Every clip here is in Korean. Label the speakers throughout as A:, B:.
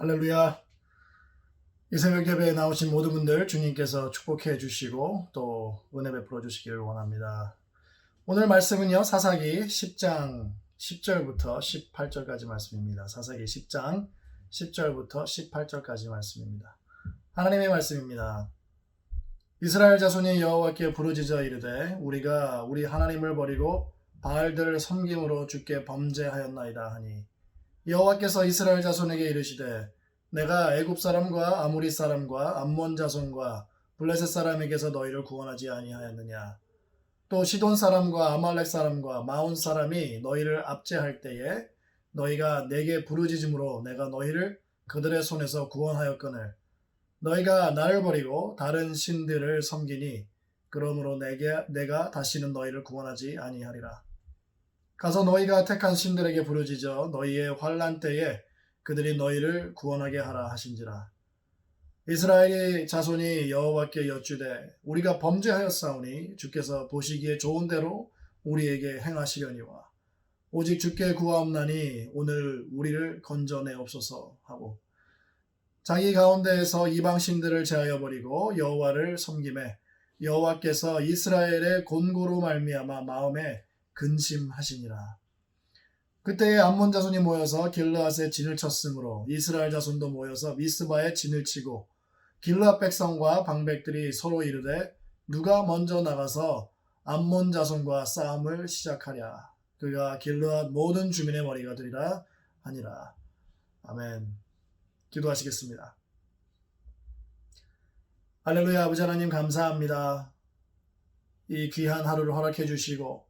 A: 할렐루야. 이 새벽 예배에 나오신 모든 분들 주님께서 축복해 주시고 또 은혜 베풀어 주시기를 원합니다. 오늘 말씀은요. 사사기 10장 10절부터 18절까지 말씀입니다. 사사기 10장 10절부터 18절까지 말씀입니다. 하나님의 말씀입니다. 이스라엘 자손이 여호와께 부르짖어 이르되 우리가 우리 하나님을 버리고 바알들을 섬김으로 주께 범죄하였나이다 하니 여호와께서 이스라엘 자손에게 이르시되 내가 애굽 사람과 아무리 사람과 암몬 자손과 블레셋 사람에게서 너희를 구원하지 아니하였느냐? 또 시돈 사람과 아말렉 사람과 마온 사람이 너희를 압제할 때에 너희가 내게 부르짖음으로 내가 너희를 그들의 손에서 구원하였거늘 너희가 나를 버리고 다른 신들을 섬기니 그러므로 내게 내가 다시는 너희를 구원하지 아니하리라 가서 너희가 택한 신들에게 부르짖어 너희의 환란 때에 그들이 너희를 구원하게 하라 하신지라. 이스라엘의 자손이 여호와께 여쭈되 우리가 범죄하였사오니 주께서 보시기에 좋은 대로 우리에게 행하시려니와 오직 주께 구하옵나니 오늘 우리를 건져내옵소서 하고 자기 가운데에서 이방 신들을 제하여 버리고 여호와를 섬김에 여호와께서 이스라엘의 곤고로 말미암아 마음에 근심하시니라. 그때에 암몬 자손이 모여서 길르앗에 진을 쳤으므로 이스라엘 자손도 모여서 미스바에 진을 치고 길르앗 백성과 방백들이 서로 이르되 누가 먼저 나가서 암몬 자손과 싸움을 시작하랴. 그가 길르앗 모든 주민의 머리가 되리라 하니라. 아멘. 기도하시겠습니다. 할렐루야 아버지 하나님 감사합니다. 이 귀한 하루를 허락해 주시고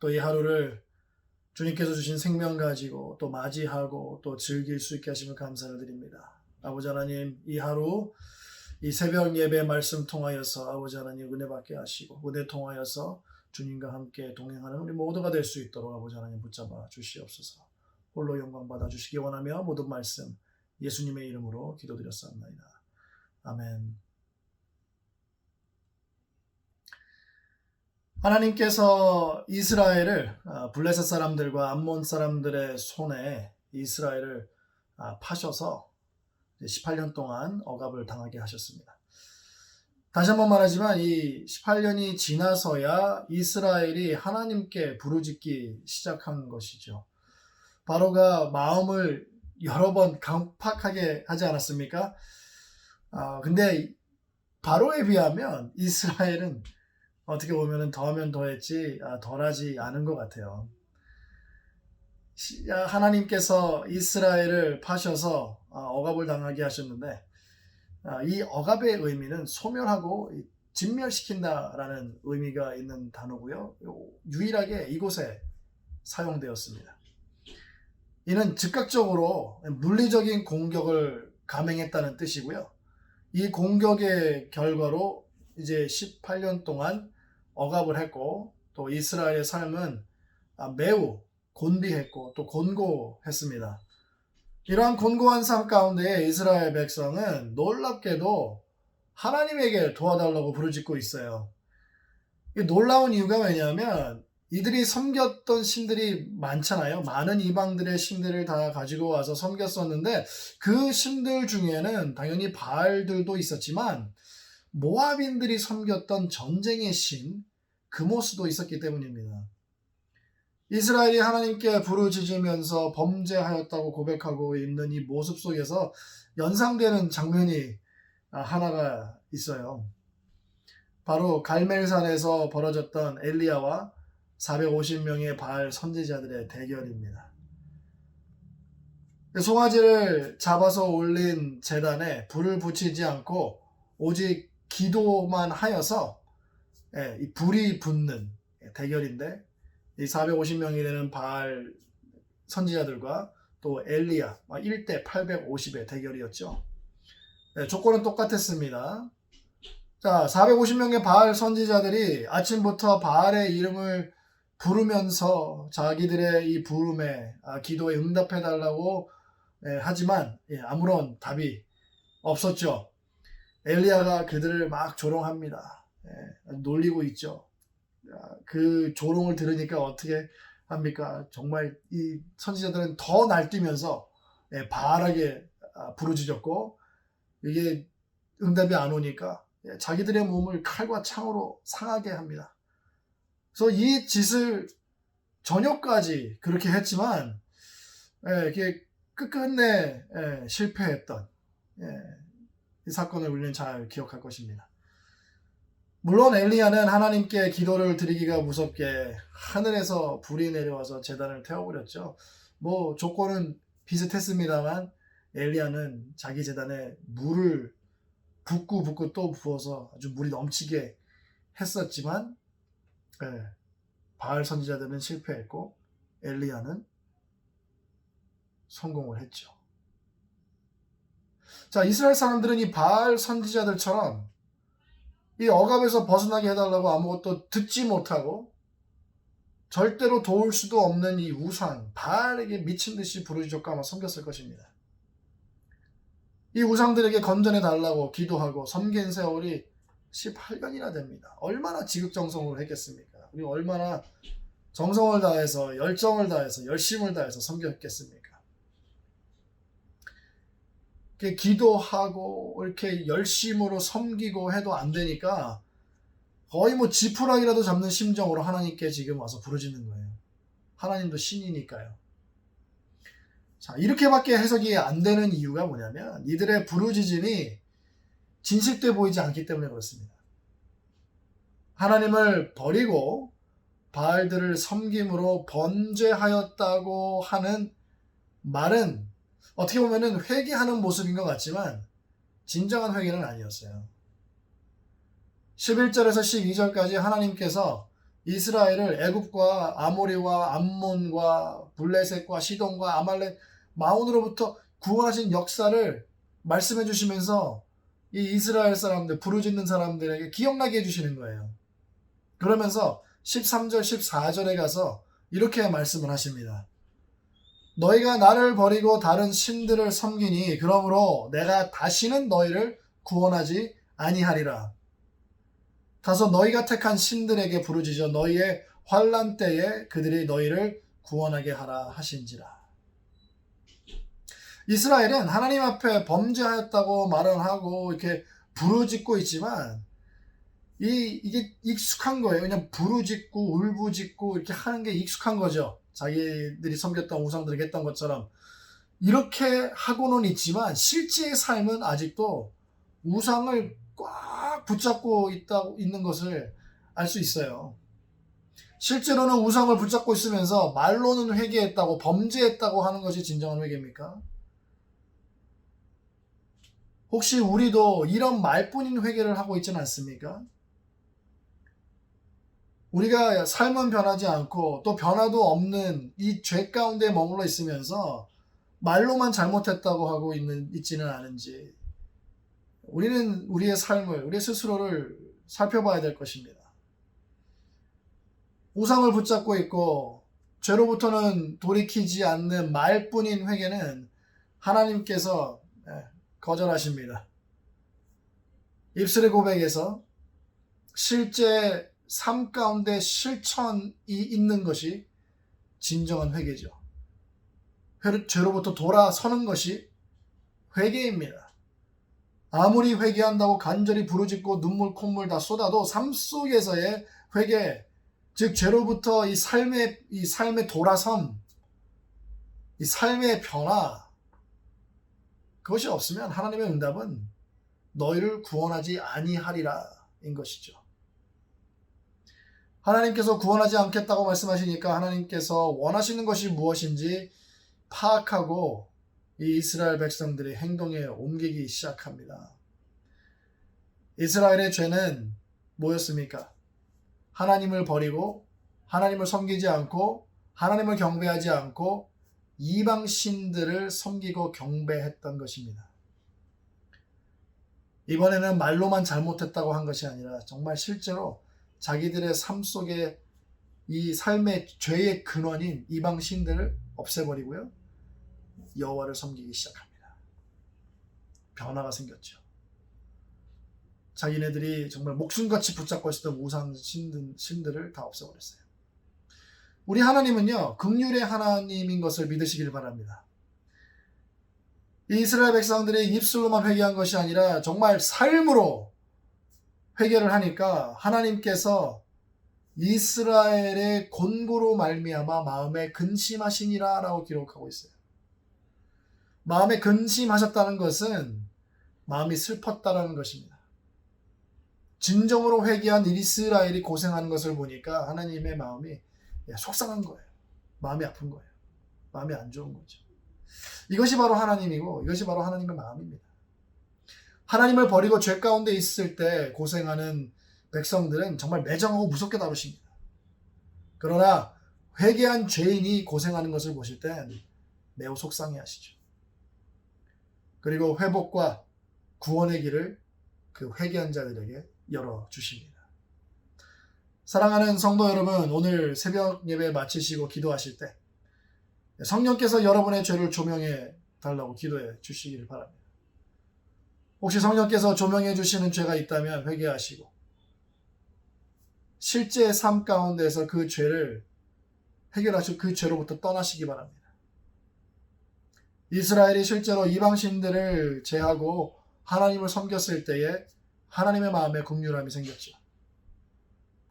A: 또 이 하루를 주님께서 주신 생명 가지고 또 맞이하고 또 즐길 수 있게 하심을 감사를 드립니다. 아버지 하나님 이 하루 이 새벽 예배 말씀 통하여서 아버지 하나님 은혜 받게 하시고 은혜 통하여서 주님과 함께 동행하는 우리 모두가 될 수 있도록 아버지 하나님 붙잡아 주시옵소서. 홀로 영광 받아 주시기 원하며 모든 말씀 예수님의 이름으로 기도드렸사옵나이다. 아멘. 하나님께서 이스라엘을 아, 블레셋 사람들과 암몬 사람들의 손에 이스라엘을 아, 파셔서 18년 동안 억압을 당하게 하셨습니다. 다시 한번 말하지만 이 18년이 지나서야 이스라엘이 하나님께 부르짖기 시작한 것이죠. 바로가 마음을 여러 번 강팍하게 하지 않았습니까? 아, 근데 바로에 비하면 이스라엘은 어떻게 보면 더하면 더했지 아, 덜하지 않은 것 같아요. 시- 아, 하나님께서 이스라엘을 파셔서 아, 억압을 당하게 하셨는데 아, 이 억압의 의미는 소멸하고 이 진멸시킨다라는 의미가 있는 단어고요. 요- 유일하게 이곳에 사용되었습니다. 이는 즉각적으로 물리적인 공격을 감행했다는 뜻이고요. 이 공격의 결과로 이제 18년 동안 억압을 했고 또 이스라엘의 삶은 아, 매우 곤비했고 또 곤고했습니다. 이러한 곤고한 삶 가운데 이스라엘 백성은 놀랍게도 하나님에게 도와달라고 부르짖고 있어요. 이 놀라운 이유가 왜냐하면 이들이 섬겼던 신들이 많잖아요. 많은 이방들의 신들을 다 가지고 와서 섬겼었는데 그 신들 중에는 당연히 바알들도 있었지만 모압인들이 섬겼던 전쟁의 신 그모스도 있었기 때문입니다. 이스라엘이 하나님께 부르짖으면서 범죄하였다고 고백하고 있는 이 모습 속에서 연상되는 장면이 하나가 있어요. 바로 갈멜산에서 벌어졌던 엘리야와 450명의 바알 선지자들의 대결입니다. 송아지를 잡아서 올린 재단에 불을 붙이지 않고 오직 기도만 하여서 예, 이 불이 붙는 대결인데 이 450명이 되는 바알 선지자들과 또 엘리야 1대 850의 대결이었죠. 네, 조건은 똑같았습니다. 자, 450명의 바알 선지자들이 아침부터 바알의 이름을 부르면서 자기들의 이 부름에 아, 기도에 응답해 달라고 예, 하지만 예, 아무런 답이 없었죠. 엘리야가 그들을 막 조롱합니다. 예, 놀리고 있죠. 아, 그 조롱을 들으니까 어떻게 합니까? 정말 이 선지자들은 더 날뛰면서 예, 바알에게 아, 부르짖었고 이게 응답이 안 오니까 예, 자기들의 몸을 칼과 창으로 상하게 합니다. 그래서 이 짓을 저녁까지 그렇게 했지만 예, 이게 끝끝내 예, 실패했던 예, 이 사건을 우리는 잘 기억할 것입니다. 물론 엘리야는 하나님께 기도를 드리기가 무섭게 하늘에서 불이 내려와서 재단을 태워버렸죠. 뭐 조건은 비슷했습니다만 엘리야는 자기 재단에 물을 붓고 붓고 또 부어서 아주 물이 넘치게 했었지만 예, 바알 선지자들은 실패했고 엘리야는 성공을 했죠. 자, 이스라엘 사람들은 이 바알 선지자들처럼 이 억압에서 벗어나게 해달라고 아무것도 듣지 못하고 절대로 도울 수도 없는 이 우상, 바알에게 미친 듯이 부르짖었고 아마 섬겼을 것입니다. 이 우상들에게 건전해 달라고 기도하고 섬긴 세월이 18년이나 됩니다. 얼마나 지극정성으로 했겠습니까? 우리 얼마나 정성을 다해서 열정을 다해서 열심을 다해서 섬겼겠습니까? 이렇게 기도하고 이렇게 열심으로 섬기고 해도 안 되니까 거의 뭐 지푸라기라도 잡는 심정으로 하나님께 지금 와서 부르짖는 거예요. 하나님도 신이니까요. 자, 이렇게밖에 해석이 안 되는 이유가 뭐냐면 이들의 부르짖음이 진실돼 보이지 않기 때문에 그렇습니다. 하나님을 버리고 바알들을 섬김으로 번제하였다고 하는 말은 어떻게 보면은 회개하는 모습인 것 같지만 진정한 회개는 아니었어요. 11절에서 12절까지 하나님께서 이스라엘을 애굽과 아모리와 암몬과 블레셋과 시돈과 아말렉 마온으로부터 구원하신 역사를 말씀해 주시면서 이 이스라엘 사람들 부르짖는 사람들에게 기억나게 해 주시는 거예요. 그러면서 13절 14절에 가서 이렇게 말씀을 하십니다. 너희가 나를 버리고 다른 신들을 섬기니 그러므로 내가 다시는 너희를 구원하지 아니하리라. 가서 너희가 택한 신들에게 부르짖어 너희의 환란 때에 그들이 너희를 구원하게 하라 하신지라. 이스라엘은 하나님 앞에 범죄하였다고 말을 하고 이렇게 부르짖고 있지만 이 이게 익숙한 거예요. 그냥 부르짖고 울부짖고 이렇게 하는 게 익숙한 거죠. 자기들이 섬겼던 우상들에게 했던 것처럼 이렇게 하고는 있지만 실제의 삶은 아직도 우상을 꽉 붙잡고 있다 있는 것을 알 수 있어요. 실제로는 우상을 붙잡고 있으면서 말로는 회개했다고 범죄했다고 하는 것이 진정한 회개입니까? 혹시 우리도 이런 말뿐인 회개를 하고 있지는 않습니까? 우리가 삶은 변하지 않고 또 변화도 없는 이 죄 가운데 머물러 있으면서 말로만 잘못했다고 하고 있는, 있지는 않은지 우리는 우리의 삶을, 우리 스스로를 살펴봐야 될 것입니다. 우상을 붙잡고 있고 죄로부터는 돌이키지 않는 말뿐인 회개는 하나님께서 예, 거절하십니다. 입술의 고백에서 실제 삶 가운데 실천이 있는 것이 진정한 회개죠. 죄로부터 돌아서는 것이 회개입니다. 아무리 회개한다고 간절히 부르짖고 눈물 콧물 다 쏟아도 삶 속에서의 회개, 즉 죄로부터 이 삶의 이 삶의 돌아섬, 이 삶의 변화 그것이 없으면 하나님의 응답은 너희를 구원하지 아니하리라인 것이죠. 하나님께서 구원하지 않겠다고 말씀하시니까 하나님께서 원하시는 것이 무엇인지 파악하고 이 이스라엘 백성들의 행동에 옮기기 시작합니다. 이스라엘의 죄는 뭐였습니까? 하나님을 버리고 하나님을 섬기지 않고 하나님을 경배하지 않고 이방 신들을 섬기고 경배했던 것입니다. 이번에는 말로만 잘못했다고 한 것이 아니라 정말 실제로 자기들의 삶 속에 이 삶의 죄의 근원인 이방 신들을 없애버리고요. 여호와를 섬기기 시작합니다. 변화가 생겼죠. 자기네들이 정말 목숨같이 붙잡고 있었던 우상 신들, 신들을 다 없애버렸어요. 우리 하나님은요, 극률의 하나님인 것을 믿으시길 바랍니다. 이스라엘 백성들이 입술로만 회개한 것이 아니라 정말 삶으로 회개를 하니까 하나님께서 이스라엘의 곤고로 말미암아 마음에 근심하시니라라고 기록하고 있어요. 마음에 근심하셨다는 것은 마음이 슬펐다라는 것입니다. 진정으로 회개한 이스라엘이 고생하는 것을 보니까 하나님의 마음이 속상한 거예요. 마음이 아픈 거예요. 마음이 안 좋은 거죠. 이것이 바로 하나님이고 이것이 바로 하나님의 마음입니다. 하나님을 버리고 죄 가운데 있을 때 고생하는 백성들은 정말 매정하고 무섭게 다루십니다. 그러나 회개한 죄인이 고생하는 것을 보실 땐 매우 속상해 하시죠. 그리고 회복과 구원의 길을 그 회개한 자들에게 열어 주십니다. 사랑하는 성도 여러분, 오늘 새벽 예배 마치시고 기도하실 때 성령께서 여러분의 죄를 조명해 달라고 기도해 주시기를 바랍니다. 혹시 성령께서 조명해 주시는 죄가 있다면 회개하시고 실제 삶 가운데서 그 죄를 해결하시고 그 죄로부터 떠나시기 바랍니다. 이스라엘이 실제로 이방신들을 제하고 하나님을 섬겼을 때에 하나님의 마음에 긍휼함이 생겼죠.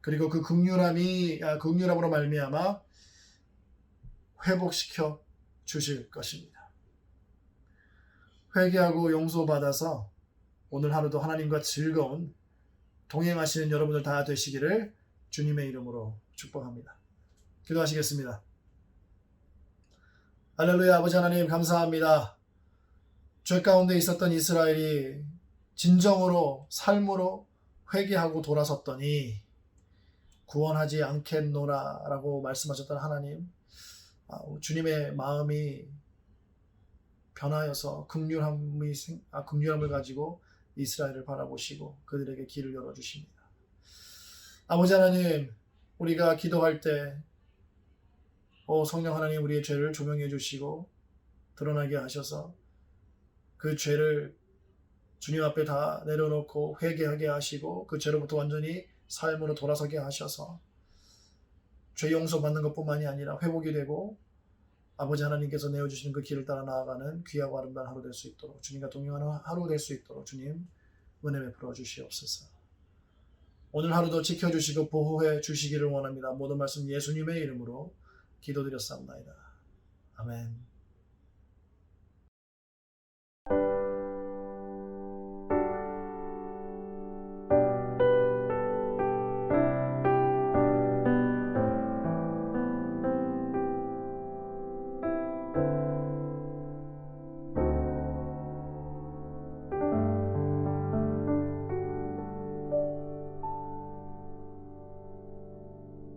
A: 그리고 그 긍휼함이 아, 긍휼함으로 말미암아 회복시켜 주실 것입니다. 회개하고 용서받아서 오늘 하루도 하나님과 즐거운 동행하시는 여러분들 다 되시기를 주님의 이름으로 축복합니다. 기도하시겠습니다. 할렐루야 아버지 하나님 감사합니다. 죄 가운데 있었던 이스라엘이 진정으로 삶으로 회개하고 돌아섰더니 구원하지 않겠노라라고 말씀하셨던 하나님 아, 주님의 마음이 변하여서 극률함이 아, 극률함을 가지고 이스라엘을 바라보시고 그들에게 길을 열어 주십니다. 아버지 하나님, 우리가 기도할 때, 오 성령 하나님 우리의 죄를 조명해 주시고 드러나게 하셔서 그 죄를 주님 앞에 다 내려놓고 회개하게 하시고 그 죄로부터 완전히 삶으로 돌아서게 하셔서 죄 용서 받는 것뿐만이 아니라 회복이 되고 아버지 하나님께서 내어주시는 그 길을 따라 나아가는 귀하고 아름다운 하루 될 수 있도록 주님과 동행하는 하루 될 수 있도록 주님 은혜 베풀어 주시옵소서. 오늘 하루도 지켜주시고 보호해 주시기를 원합니다. 모든 말씀 예수님의 이름으로 기도드렸사옵나이다. 아멘.